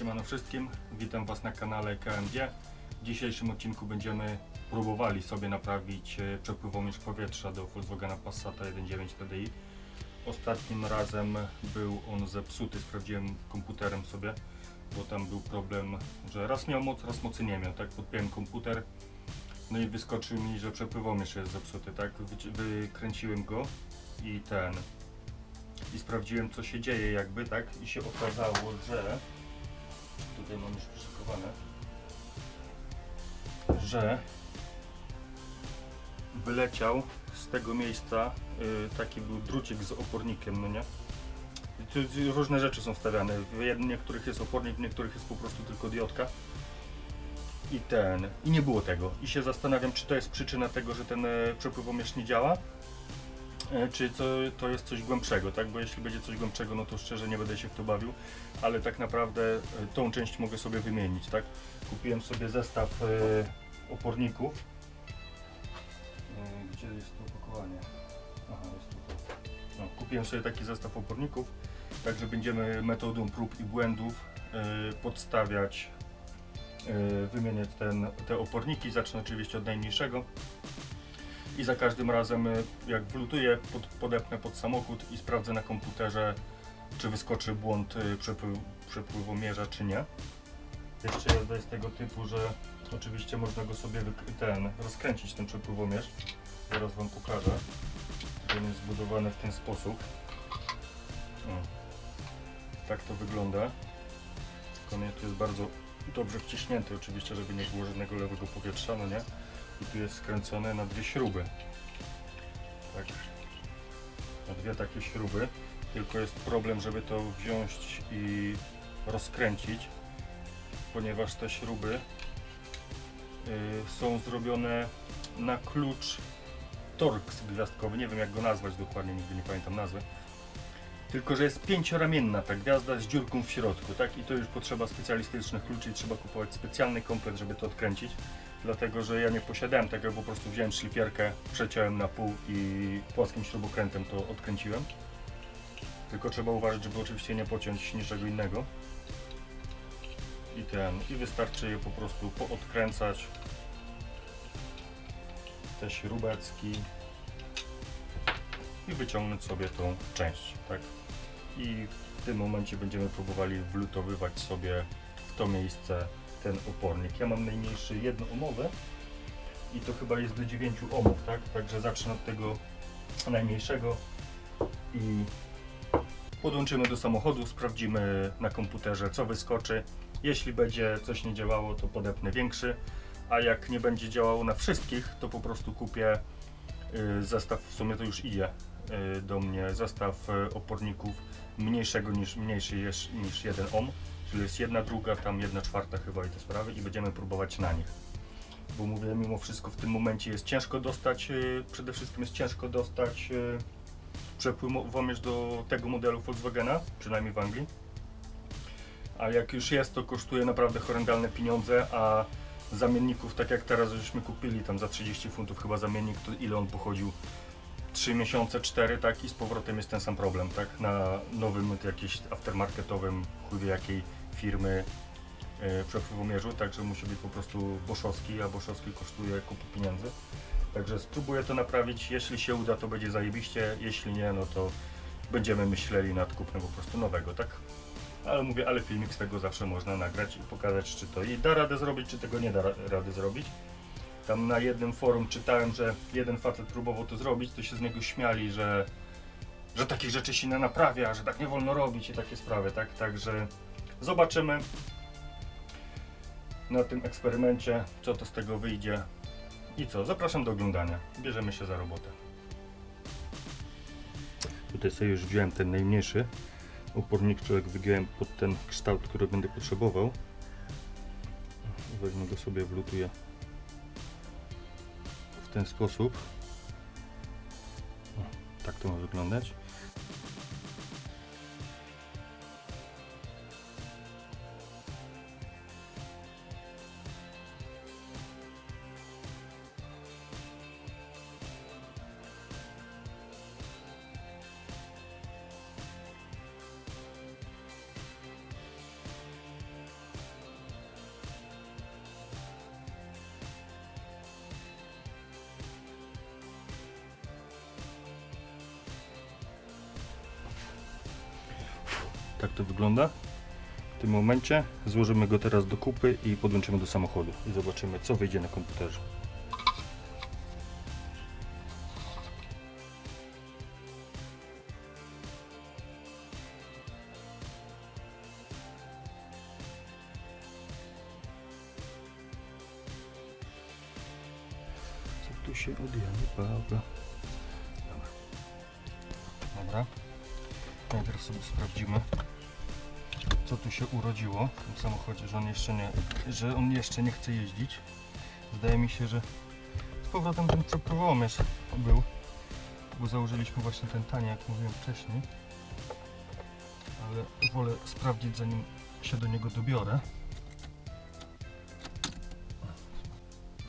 Siemano wszystkim, witam Was na kanale KMG. W dzisiejszym odcinku będziemy próbowali sobie naprawić e, przepływomierz powietrza do Volkswagena Passata 1.9 TDI. Ostatnim razem był on zepsuty, sprawdziłem komputerem sobie, bo tam był problem, że raz miał moc, raz mocy nie miał, tak? Podpiąłem komputer, no i wyskoczył mi, że przepływomierz jest zepsuty, tak? Wykręciłem go i ten, i sprawdziłem co się dzieje jakby, tak? I się okazało, że tutaj mam już przyszykowane, że wyleciał z tego miejsca y, taki był drucik z opornikiem, no nie? Tu różne rzeczy są wstawiane. W niektórych jest opornik, w niektórych jest po prostu tylko diodka. I ten, i nie było tego. I się zastanawiam, czy to jest przyczyna tego, że ten e, przepływomierz nie działa, czy to, to jest coś głębszego, tak? Bo jeśli będzie coś głębszego, no to szczerze nie będę się w to bawił, ale tak naprawdę e, tą część mogę sobie wymienić, tak? Kupiłem sobie zestaw e, oporników. E, gdzie jest to opakowanie? Aha, jest tutaj. No, kupiłem sobie taki zestaw oporników, także będziemy metodą prób i błędów e, podstawiać, e, wymieniać ten, te oporniki. Zacznę oczywiście od najmniejszego i za każdym razem y, jak wlutuję, pod, podepnę pod samochód i sprawdzę na komputerze, czy wyskoczy błąd y, przepływ, przepływomierza, czy nie. Jeszcze jazda jest tego typu, że oczywiście można go sobie ten, rozkręcić ten przepływomierz. Zaraz Wam pokażę. On jest zbudowany w ten sposób. O. Tak to wygląda. Tylko jest bardzo dobrze wciśnięty oczywiście, żeby nie było żadnego lewego powietrza, no nie? I tu jest skręcone na dwie śruby. Tak. Na dwie takie śruby. Tylko jest problem, żeby to wziąć i rozkręcić, ponieważ te śruby y, są zrobione na klucz Torx gwiazdkowy. Nie wiem jak go nazwać dokładnie, nigdy nie pamiętam nazwy. Tylko, że jest pięcioramienna ta gwiazda z dziurką w środku, tak? I to już potrzeba specjalistycznych kluczy i trzeba kupować specjalny komplet, żeby to odkręcić dlatego że ja nie posiadałem tego, po prostu wziąłem szlifierkę, przeciąłem na pół i płaskim śrubokrętem to odkręciłem. Tylko trzeba uważać, żeby oczywiście nie pociąć niczego innego. I ten, i wystarczy je po prostu poodkręcać. Te śrubeczki i wyciągnąć sobie tą część, tak? I w tym momencie będziemy próbowali wlutowywać sobie w to miejsce ten opornik. Ja mam najmniejszy jednoomowy i to chyba jest do 9 ohmów, tak? Także zacznę od tego najmniejszego i podłączymy do samochodu, sprawdzimy na komputerze co wyskoczy. Jeśli będzie coś nie działało, to podepnę większy, a jak nie będzie działało na wszystkich, to po prostu kupię y, zestaw, w sumie to już idzie y, do mnie, zestaw y, oporników mniejszego niż, mniejszy niż 1 ohm Czyli jest jedna druga, tam jedna czwarta chyba i te sprawy i będziemy próbować na nich. Bo mówię, mimo wszystko w tym momencie jest ciężko dostać, yy, przede wszystkim jest ciężko dostać yy, przepływomierz do tego modelu Volkswagena, przynajmniej w Anglii. A jak już jest, to kosztuje naprawdę horrendalne pieniądze, a zamienników, tak jak teraz żeśmy kupili, tam za 30 funtów chyba zamiennik, to ile on pochodził? 3 miesiące, 4, tak i z powrotem jest ten sam problem, tak? Na nowym jakimś aftermarketowym, chuj jakiej firmy e, przepływomierzu, także musi być po prostu boszowski, a boszowski kosztuje kupę pieniędzy. Także spróbuję to naprawić, jeśli się uda to będzie zajebiście, jeśli nie no to będziemy myśleli nad kupnem po prostu nowego, tak? Ale mówię, ale filmik z tego zawsze można nagrać i pokazać czy to i da radę zrobić, czy tego nie da ra- rady zrobić. Tam na jednym forum czytałem, że jeden facet próbował to zrobić, to się z niego śmiali, że, że takich rzeczy się nie naprawia, że tak nie wolno robić i takie sprawy, tak? Także zobaczymy na tym eksperymencie, co to z tego wyjdzie. I co? Zapraszam do oglądania. Bierzemy się za robotę. Tutaj sobie już wziąłem ten najmniejszy oporniczek, wygiąłem pod ten kształt, który będę potrzebował. Weźmę go sobie, wlutuję w ten sposób. O, tak to ma wyglądać. Tak to wygląda. W tym momencie złożymy go teraz do kupy i podłączymy do samochodu i zobaczymy co wyjdzie na komputerze. Co tu się od Jany Pawła? Dobra. Dobra. Najpierw sobie sprawdzimy, co tu się urodziło w tym samochodzie, że on jeszcze nie, że on jeszcze nie chce jeździć. Wydaje mi się, że z powrotem ten przeprowomierz był, bo założyliśmy właśnie ten tani, jak mówiłem wcześniej. Ale wolę sprawdzić, zanim się do niego dobiorę.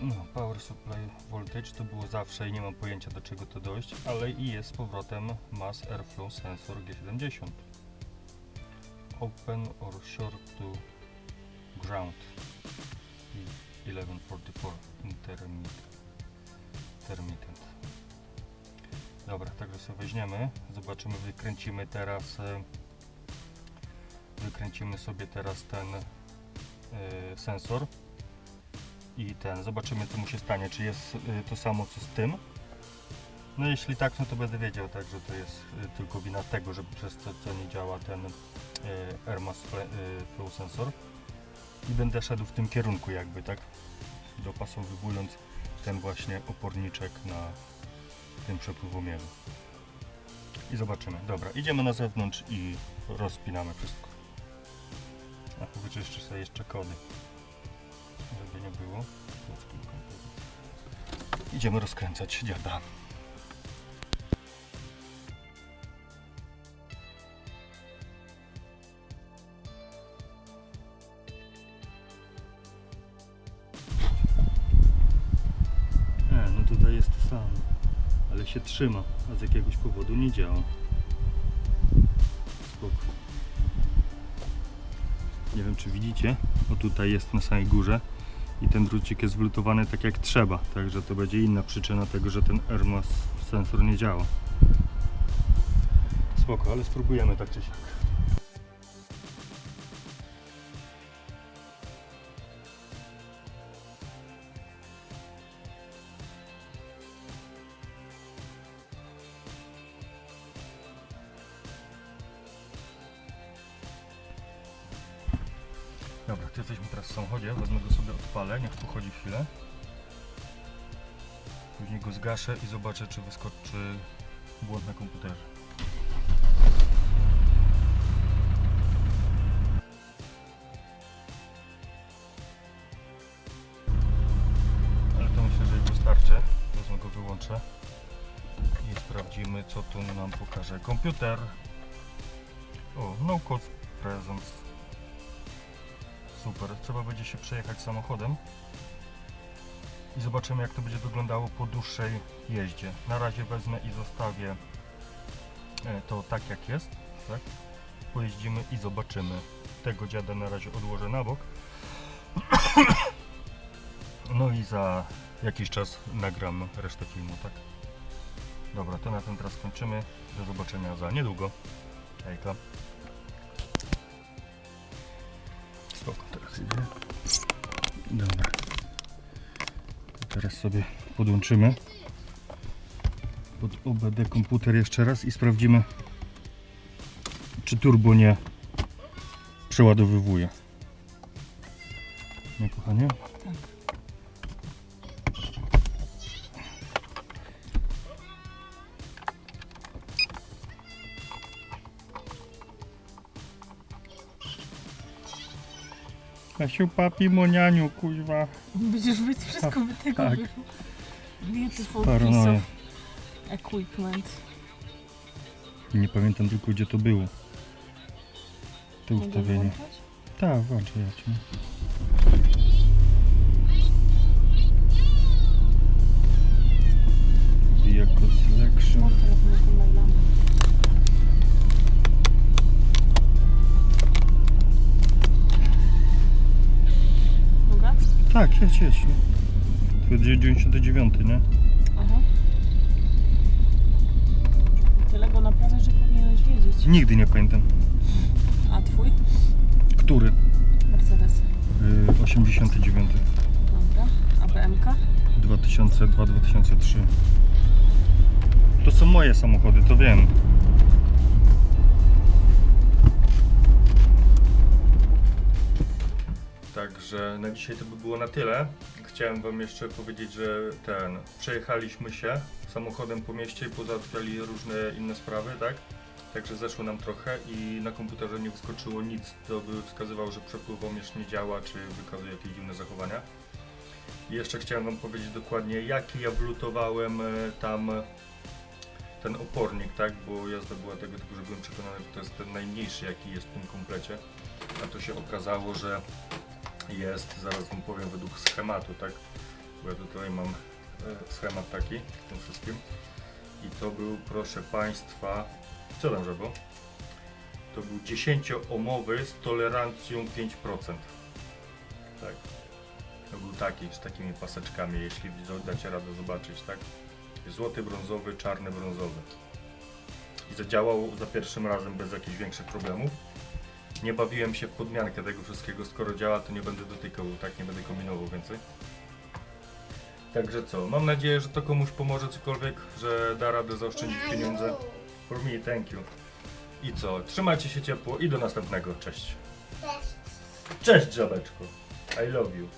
No, power supply voltage to było zawsze i nie mam pojęcia do czego to dojść, ale i jest z powrotem mass airflow sensor G70. Open or short to ground i 1144 intermittent. intermittent. Dobra, także sobie weźmiemy, zobaczymy, wykręcimy teraz e, wykręcimy sobie teraz ten e, sensor i ten, zobaczymy co mu się stanie, czy jest y, to samo co z tym. No jeśli tak, no to będę wiedział tak, że to jest tylko wina tego, że przez co, co nie działa ten y, Flow Sensor. I będę szedł w tym kierunku jakby, tak? Dopasowywując ten właśnie oporniczek na tym przepływomierzu. I zobaczymy. Dobra, idziemy na zewnątrz i rozpinamy wszystko. A wyczyszczę sobie jeszcze kody żeby nie było. Idziemy rozkręcać dziada. Trzyma, a z jakiegoś powodu nie działa. Spoko. Nie wiem czy widzicie, o tutaj jest na samej górze i ten drucik jest wlutowany tak jak trzeba, także to będzie inna przyczyna tego, że ten Airmas sensor nie działa. Spoko, ale spróbujemy tak czy siak. Dobra, to jesteśmy teraz w samochodzie, wezmę go sobie odpalę, niech pochodzi chwilę. Później go zgaszę i zobaczę, czy wyskoczy błąd na komputerze. Ale to myślę, że wystarczy. Wezmę go, wyłączę i sprawdzimy, co tu nam pokaże komputer. O, no code presence. Super, trzeba będzie się przejechać samochodem i zobaczymy jak to będzie wyglądało po dłuższej jeździe. Na razie wezmę i zostawię e, to tak jak jest, tak? Pojeździmy i zobaczymy. Tego dziada na razie odłożę na bok. No i za jakiś czas nagram resztę filmu, tak? Dobra, to na tym teraz kończymy. Do zobaczenia za niedługo. Hejka. Dobra. Teraz sobie podłączymy pod OBD komputer jeszcze raz i sprawdzimy czy turbo nie przeładowywuje. Nie kochanie? Kasiu, papi, monianiu, kuźwa. Będziesz wy wszystko by tego tak. wyszło. Beautiful Paranoja. piece of equipment. Nie pamiętam tylko gdzie to było. To Mogę ustawienie. włączać? Tak, włączę ja ci. Vehicle selection. Mam telefon? Tak, jedź, jedź. To będzie 99, nie? Aha. Tyle go naprawdę, że powinieneś wiedzieć. Nigdy nie pamiętam. twój? Który? Mercedes. Yy, 89. Dobra. A BMK? 2002-2003. To są moje samochody, to wiem. Także na dzisiaj to by było na tyle. Chciałem Wam jeszcze powiedzieć, że ten przejechaliśmy się samochodem po mieście i pozałatwiali różne inne sprawy, tak? Także zeszło nam trochę i na komputerze nie wyskoczyło nic, to by wskazywało, że przepływomierz nie działa, czy wykazuje jakieś dziwne zachowania. I jeszcze chciałem Wam powiedzieć dokładnie, jaki ja wlutowałem e, tam e, ten opornik, tak? Bo jazda była tego typu, że byłem przekonany, że to jest ten najmniejszy, jaki jest w tym komplecie. A to się okazało, że jest, zaraz Wam powiem, według schematu, tak? Bo ja tutaj mam e, schemat taki w tym wszystkim. I to był, proszę Państwa, co tam, żeby? To był 10-omowy z tolerancją 5%. Tak. To był taki, z takimi paseczkami, jeśli dacie radę zobaczyć, tak? Złoty, brązowy, czarny, brązowy. I zadziałał za pierwszym razem bez jakichś większych problemów. Nie bawiłem się w podmiankę tego wszystkiego, skoro działa, to nie będę dotykał, tak? Nie będę kombinował więcej. Także co, mam nadzieję, że to komuś pomoże cokolwiek, że da radę zaoszczędzić pieniądze. For me, thank you. I co, trzymajcie się ciepło i do następnego, cześć. Cześć. Cześć, żabeczko. I love you.